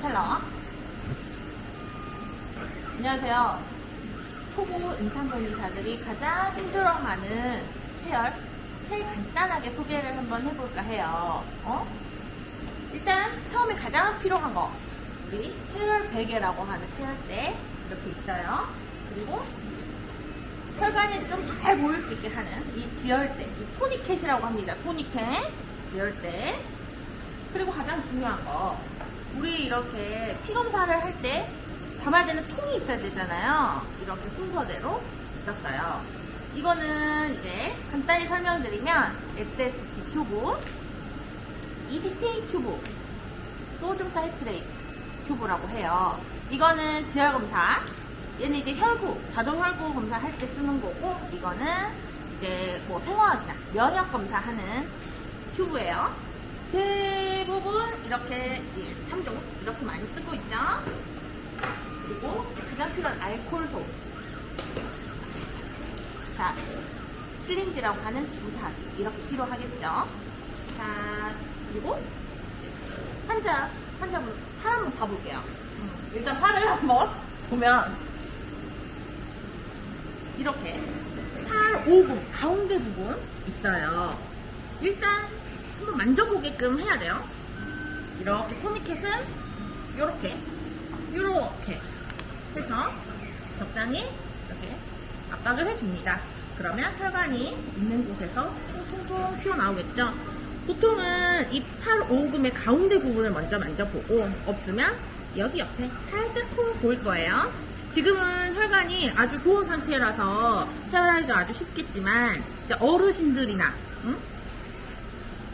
잘 나와? 안녕하세요. 초보 임산부의사들이 가장 힘들어하는 체열, 제일 간단하게 소개를 한번 해볼까 해요. 어? 일단 처음에 가장 필요한 거 우리 체열 베개라고 하는 체열대 이렇게 있어요. 그리고 혈관이 좀 잘 보일 수 있게 하는 이 지혈대, 이 토니켓이라고 합니다. 토니켓, 지혈대. 그리고 가장 중요한 거 우리 이렇게 피 검사를 할 때 담아야 되는 통이 있어야 되잖아요. 이렇게 순서대로 있었어요. 이거는 이제 간단히 설명드리면 SST 튜브, EDTA 튜브, 소듐 사이트레이트 튜브라고 해요. 이거는 지혈 검사. 얘는 이제 혈구, 자동 혈구 검사 할 때 쓰는 거고, 이거는 이제 뭐 생화학이나 면역 검사하는 튜브예요. 대부분 이렇게 3종 이렇게 많이 쓰고 있죠. 그리고 가장 필요한 알코올소. 자, 시린지라고 하는 주사기 이렇게 필요하겠죠. 자, 그리고 환자 환자분 팔 한번 봐볼게요. 음, 일단 팔을 한번 보면 이렇게 팔 5분 가운데 부분 있어요. 일단 한번 만져보게끔 해야 돼요. 이렇게 토니켓은 이렇게 이렇게 해서 적당히 이렇게 압박을 해줍니다. 그러면 혈관이 있는 곳에서 통통통 튀어나오겠죠. 보통은 이팔 오금의 가운데 부분을 먼저 만져보고 없으면 여기 옆에 살짝 통 보일 거예요. 지금은 혈관이 아주 좋은 상태라서 체열하기가 아주 쉽겠지만 어르신들이나 응?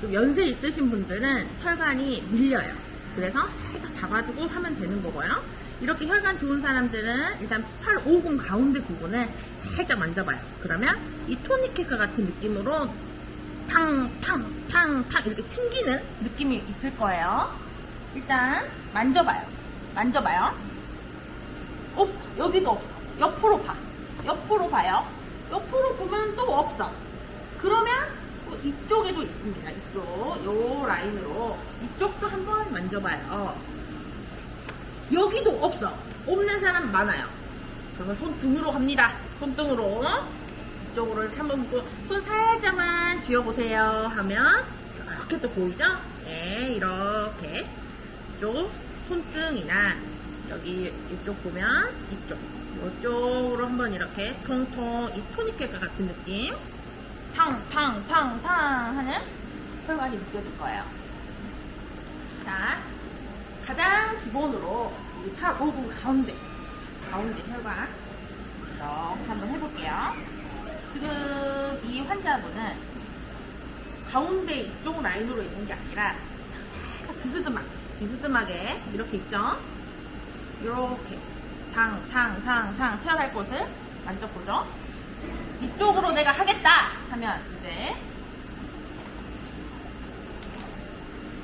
좀 연세 있으신 분들은 혈관이 밀려요. 그래서 살짝 잡아주고 하면 되는 거고요. 이렇게 혈관 좋은 사람들은 일단 팔 오금 가운데 부분을 살짝 만져봐요. 그러면 이 토니켓과 같은 느낌으로 탕, 탕, 탕, 탕 이렇게 튕기는 느낌이 있을 거예요. 일단 만져봐요. 만져봐요. 없어. 여기도 없어. 옆으로 봐. 옆으로 봐요. 옆으로 보면 또 없어. 그러면 또 이쪽에도 있습니다. 이쪽. 요 라인으로. 이쪽도 한번 만져봐요. 여기도 없어. 없는 사람 많아요. 그러면 손등으로 갑니다. 손등으로. 이쪽으로 한번 보고 손 살짝만 쥐어보세요 하면 이렇게 또 보이죠? 네, 이렇게 이쪽 손등이나 여기 이쪽 보면 이쪽 이쪽으로 한번 이렇게 통통 이 토니켓과 같은 느낌 탕탕탕탕 하는 혈관이 느껴질 거예요. 자, 가장 기본으로 우리 팔 5분 가운데 가운데 혈관 이렇게 한번 해볼게요. 지금 이 환자분은 가운데 이쪽 라인으로 있는 게 아니라 살짝 비스듬하게 비스듬하게 이렇게 있죠. 이렇게 탕, 탕, 탕, 탕 체열할 곳을 만져보죠. 이쪽으로 내가 하겠다 하면 이제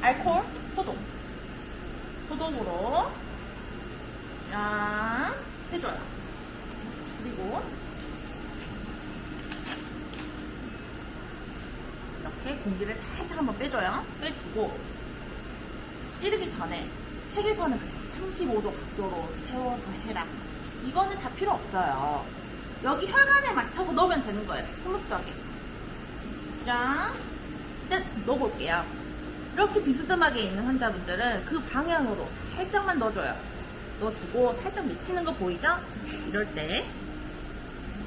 알코올 소독 소독으로 야 해줘요. 그리고 이렇게 공기를 살짝 한번 빼줘요. 빼주고 찌르기 전에 책에서는 그래요. 35도 각도로 세워서 해라. 이거는 다 필요 없어요. 여기 혈관에 맞춰서 넣으면 되는 거예요. 스무스하게. 자, 일단 넣어볼게요. 이렇게 비스듬하게 있는 환자분들은 그 방향으로 살짝만 넣어줘요. 넣어주고 살짝 미치는 거 보이죠? 이럴 때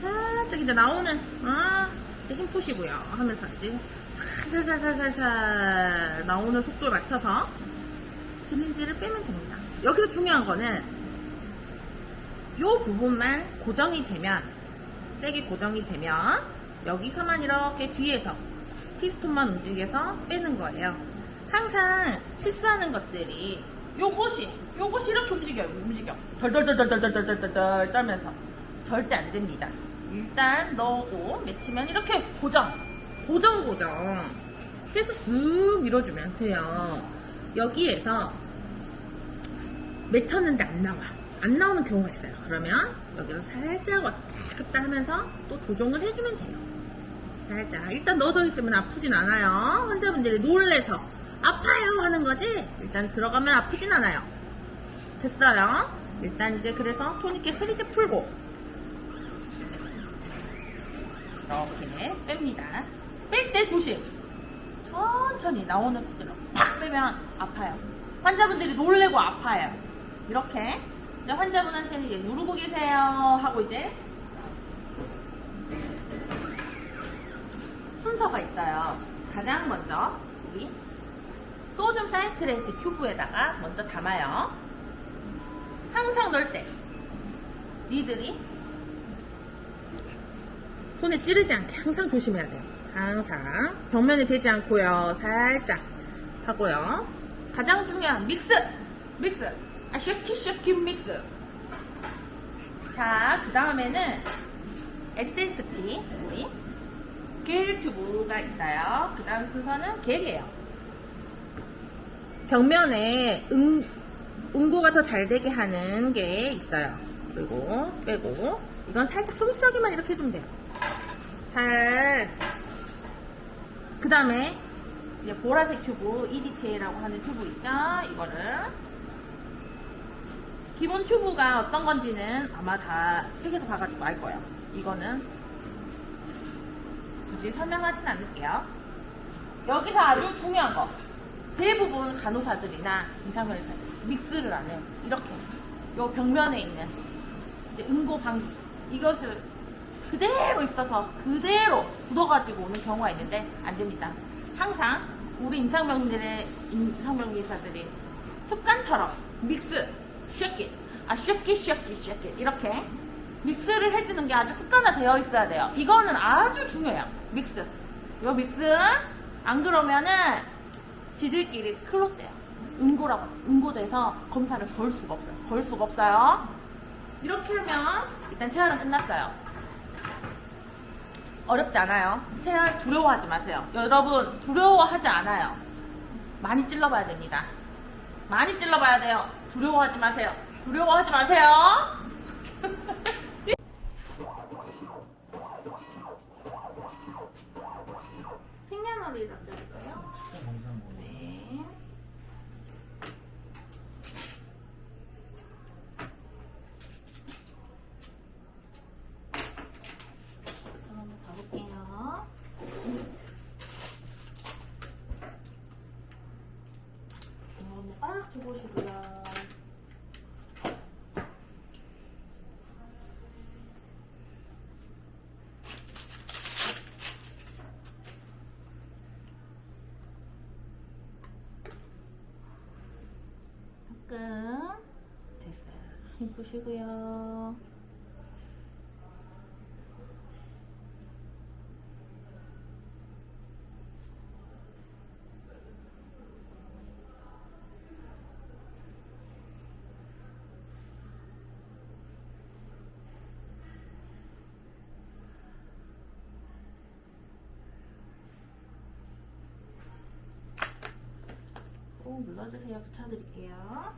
살짝 이제 나오는 아 이제 힘 푸시고요 하면서 이제 살살살살살살 나오는 속도에 맞춰서 시린지를 빼면 됩니다. 여기서 중요한 거는 이 부분만 고정이 되면 세게 고정이 되면 여기서만 이렇게 뒤에서 피스톤만 움직여서 빼는 거예요. 항상 실수하는 것들이 요것이 요것이 이렇게 움직여요. 움직여. 덜덜덜덜덜덜덜덜 떨면서 절대 안 됩니다. 일단 넣고 맺히면 이렇게 고정. 고정 고정. 해서 쓱 밀어주면 돼요. 여기에서 맺혔는데 안 나와. 안 나오는 경우가 있어요. 그러면 여기서 살짝 왔다 갔다 하면서 또 조정을 해주면 돼요. 살짝. 일단 넣어져 있으면 아프진 않아요. 환자분들이 놀래서 아파요 하는 거지. 일단 들어가면 아프진 않아요. 됐어요. 일단 이제 그래서 토니켓을 이제 풀고 이렇게 뺍니다. 뺄 때 조심. 천천히 나오는 수들로 팍 빼면 아파요. 환자분들이 놀래고 아파요. 이렇게 이제 환자분한테는 이제 누르고 계세요 하고 이제 순서가 있어요. 가장 먼저 우리 소듐 사이트레이트 튜브에다가 먼저 담아요. 항상 넣을 때 니들이 손에 찌르지 않게 항상 조심해야 돼요. 항상 벽면에 대지 않고요. 살짝 하고요. 가장 중요한 믹스, 믹스, 아 쉐키 쉐키 믹스. 자, 그 다음에는 SST 우리 겔 튜브가 있어요. 그 다음 순서는 겔이에요. 벽면에 응, 응고가 더 잘 되게 하는 게 있어요. 그리고 빼고 이건 살짝 손수하기만 이렇게 해주면 돼요. 잘. 그 다음에 이제 보라색 튜브 EDTA라고 하는 튜브 있죠? 이거를 기본 튜브가 어떤 건지는 아마 다 책에서 봐가지고 알 거예요. 이거는 굳이 설명하진 않을게요. 여기서 아주 중요한 거. 대부분 간호사들이나 이상형의사 믹스를 안 해요. 이렇게. 요 벽면에 있는 이제 응고 방지. 이것을 그대로 있어서 그대로 굳어가지고 오는 경우가 있는데 안 됩니다. 항상 우리 임상병들의 임상병의사들이 습관처럼 믹스, 쉐킷, 아 쉐킷, 쉐킷, 쉐킷 이렇게 믹스를 해주는 게 아주 습관화 되어 있어야 돼요. 이거는 아주 중요해요. 믹스. 요 믹스 안 그러면은 지들끼리 클롯돼요. 응고라고 응고돼서 검사를 걸 수가 없어요. 걸 수가 없어요. 이렇게 하면 일단 체열은 끝났어요. 어렵지 않아요. 체열 두려워하지 마세요. 여러분 두려워하지 않아요. 많이 찔러봐야 됩니다. 많이 찔러봐야 돼요. 두려워하지 마세요. 두려워하지 마세요. 생년월일 남겨줄까요? 네. 그럼 한번 가볼게요. 줘보시고요. 조금 됐어요. 힘 푸시고요. 꼭 눌러주세요. 붙여드릴게요.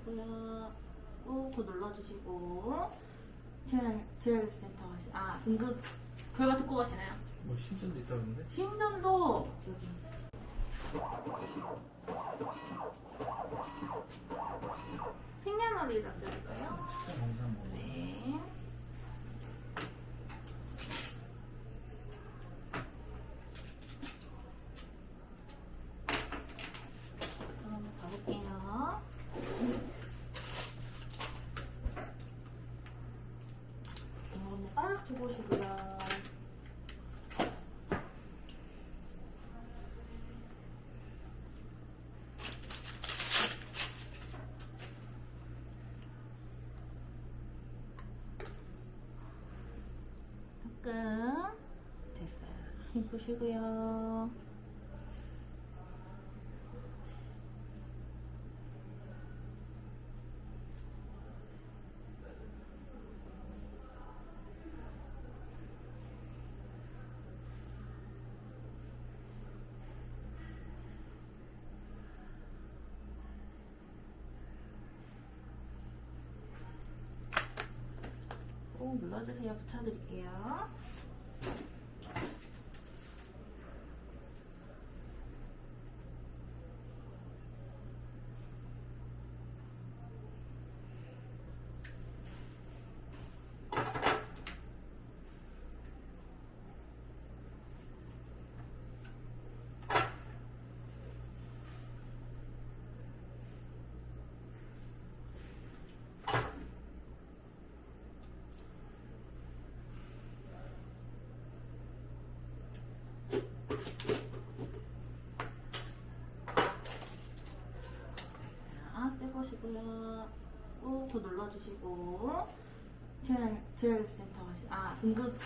자, 떼보시고요. 꾹 눌러주시고. 제일, 제일 센터 가시, 아, 응급 결과 듣고 가시나요? 뭐 심전도 있다는데? 심전도 영상 뭐 네. 한번 가볼게요. 한번 꽉 줘보시고요. 조금 됐어요. 힘 푸시고요. 꼭 눌러주세요. 붙여드릴게요. 자, 꾹 눌러주시고. 제일, 제일 센터 가시, 아, 응급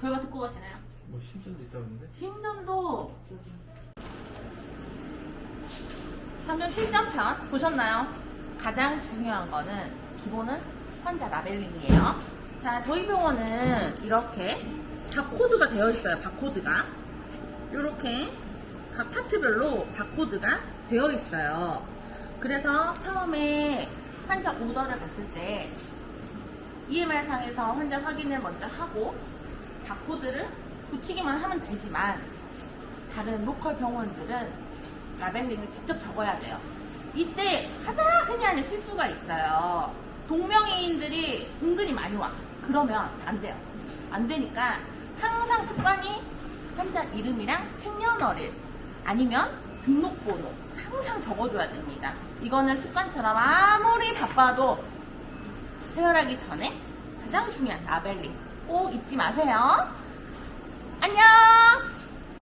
결과 듣고 가시나요? 뭐 심전도 있다 그러는데? 심전도 방금 실전편 보셨나요? 가장 중요한 거는 기본은 환자 라벨링이에요. 자, 저희 병원은 이렇게 다 코드가 되어 있어요. 바코드가 이렇게 각 파트별로 바코드가 되어 있어요. 그래서 처음에 환자 오더를 봤을 때 EMR 상에서 환자 확인을 먼저 하고 바코드를 붙이기만 하면 되지만 다른 로컬 병원들은 라벨링을 직접 적어야 돼요. 이때 가장 흔히 하는 실수가 있어요. 동명이인들이 은근히 많이 와. 그러면 안 돼요. 안 되니까 항상 습관이 환자 이름이랑 생년월일 아니면 등록번호 항상 적어줘야 됩니다. 이거는 습관처럼 아무리 바빠도 세혈하기 전에 가장 중요한 라벨링 꼭 잊지 마세요. 안녕!